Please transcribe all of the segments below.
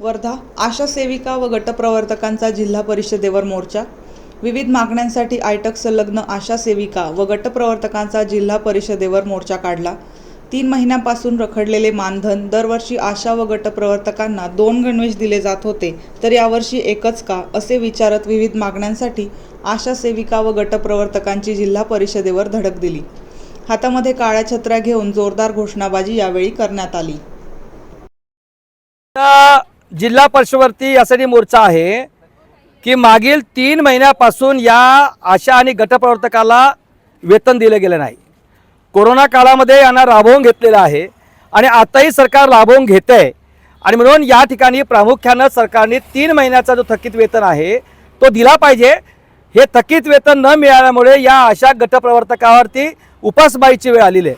वर्धा आशा सेविका व गटप्रवर्तकांचा जिल्हा परिषदेवर मोर्चा. विविध मागण्यांसाठी आयटक संलग्न आशा सेविका व गटप्रवर्तकांचा जिल्हा परिषदेवर मोर्चा काढला. तीन महिन्यापासून रखडलेले मानधन दरवर्षी आशा व गटप्रवर्तकांना दोन गणवेश दिले जात होते तर यावर्षी एकच का असे विचारत विविध मागण्यांसाठी आशा सेविका व गटप्रवर्तकांची जिल्हा परिषदेवर धडक दिली. हातामध्ये काळ्या छत्र्या घेऊन जोरदार घोषणाबाजी यावेळी करण्यात आली. जिल्हा परिषदवरती यासाठी मोर्चा आहे की मागील तीन महिन्यापासून या आशा आणि गटप्रवर्तकाला वेतन दिलं गेलं नाही. कोरोना काळामध्ये यांना राबवून घेतलेलं आहे आणि आताही सरकार राबवून घेत आहे आणि म्हणून या ठिकाणी प्रामुख्यानं सरकारने तीन महिन्याचा जो थकीत वेतन आहे तो दिला पाहिजे. हे थकीत वेतन न मिळाल्यामुळे या अशा गटप्रवर्तकावरती उपासबाईची वेळ आलेली आहे.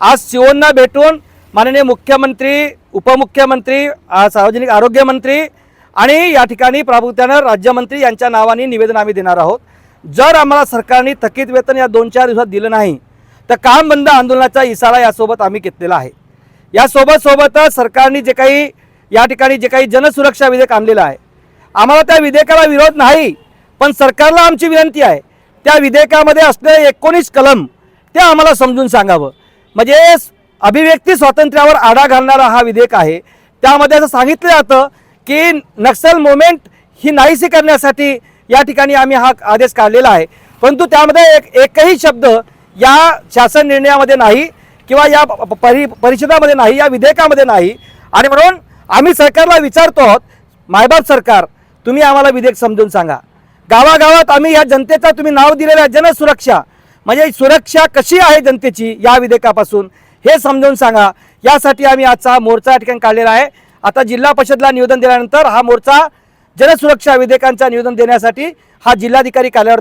आज शिवोंना भेटून माननीय मुख्यमंत्री उपमुख्यमंत्री सार्वजनिक आरोग्य मंत्री आणि या ठिकाणी प्रामुख्यानं राज्यमंत्री यांच्या नावाने निवेदन आम्ही देणार आहोत. जर आम्हाला सरकारने थकीत वेतन या दोन चार दिवसात दिलं नाही तर काम बंद आंदोलनाचा इशारा यासोबत आम्ही घेतलेला आहे. यासोबत सोबतच सरकारने जे काही या ठिकाणी जे काही जनसुरक्षा विधेयक आणलेलं आहे. आम्हाला त्या विधेयकाला विरोध नाही पण सरकारला आमची विनंती आहे. त्या विधेयकामध्ये असलेले एकोणीस कलम ते आम्हाला समजून सांगावं. म्हणजे अभिव्यक्ती स्वातंत्र्यावर आडा घालणारा हा विधेयक आहे. त्यामध्ये असं सांगितलं जातं की नक्सल मुवमेंट ही नाहीशी करण्यासाठी या ठिकाणी आम्ही हा आदेश काढलेला आहे. परंतु त्यामध्ये एक एकही शब्द या शासन निर्णयामध्ये नाही किंवा या परि परिषदामध्ये नाही या विधेयकामध्ये नाही. आणि म्हणून आम्ही सरकारला विचारतो आहोत मायबाप सरकार तुम्ही आम्हाला विधेयक समजून सांगा. गावागावात आम्ही या जनतेचा तुम्ही नाव दिलेलं आहे जनसुरक्षा. म्हणजे सुरक्षा कशी आहे जनतेची या विधेयकापासून? हे समजावून सांगा. यासाठी आम्ही आजचा हा मोर्चा या ठिकाणी काढलेला आहे. आता जिल्हा परिषदला निवेदन दिल्यानंतर हा मोर्चा जनसुरक्षा विधेयकांचा निवेदन देण्यासाठी हा जिल्हाधिकारी कार्यालयावर